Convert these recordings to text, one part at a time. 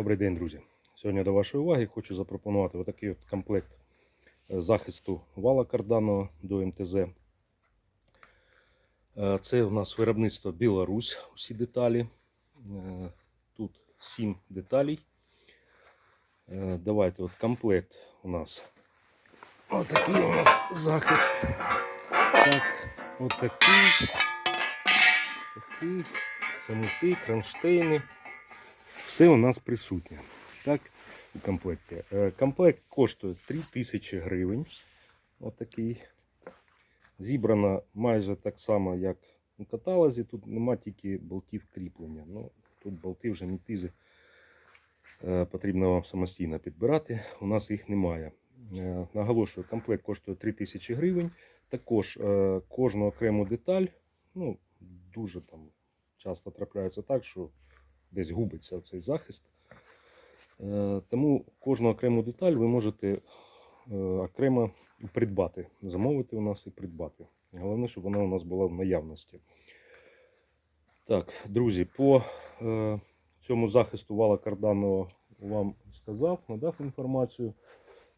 Добрий день, друзі. Сьогодні до вашої уваги хочу запропонувати отакий от комплект е, захисту вала карданного до МТЗ. Е, Це у нас виробництво Білорусь, усі деталі. Е, Тут 7 деталей. Давайте от комплект у нас. Отакий у нас захист. Так, отакий. Такий. Хомути, кронштейни. Все у нас присутнє. Так, у комплекті. Е, Комплект коштує 3000 гривень. Отакий. Зібрано майже так само, як у каталозі. Тут нема тільки болтів кріплення. Ну, тут болти вже мітизи. Е, Потрібно вам самостійно підбирати. У нас їх немає. Е, Наголошую, комплект коштує 3000 гривень. Також кожну окрему деталь, ну, дуже там часто трапляється так, що десь губиться цей захист. Е, Тому кожну окрему деталь ви можете е, окремо придбати, замовити у нас і придбати. Головне, щоб вона у нас була в наявності. Так, друзі, по е, цьому захисту вала карданного вам сказав, надав інформацію.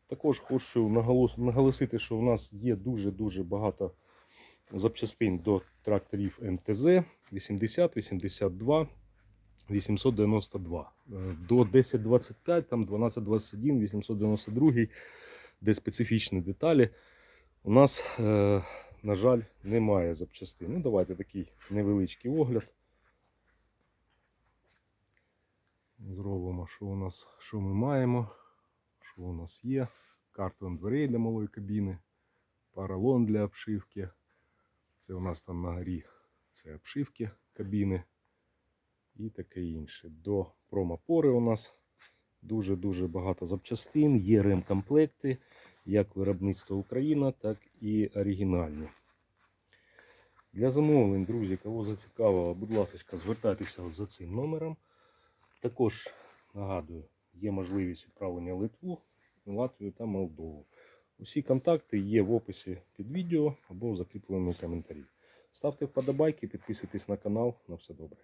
Також хочу наголосити, що у нас є дуже-дуже багато запчастин до тракторів МТЗ 80, 82, 892. Е, До 1025, там 1221, 892, де специфічні деталі. У нас, е, на жаль, немає запчастин. Ну, давайте такий невеличкий огляд. Зробимо, що у нас, що ми маємо, що у нас є. Картон дверей для малої кабіни, паралон для обшивки. Це у нас там на горі це обшивки кабіни і таке інше. До промопори у нас дуже-дуже багато запчастин, є ремкомплекти, як виробництво Україна, так і оригінальні. Для замовлень, друзі, кого зацікавило, будь ласка, звертайтеся за цим номером. Також нагадую, є можливість відправлення Литву, Латвію та Молдову. Усі контакти є в описі під відео або в закріпленому коментарі. Ставте вподобайки, підписуйтесь на канал. На все добре.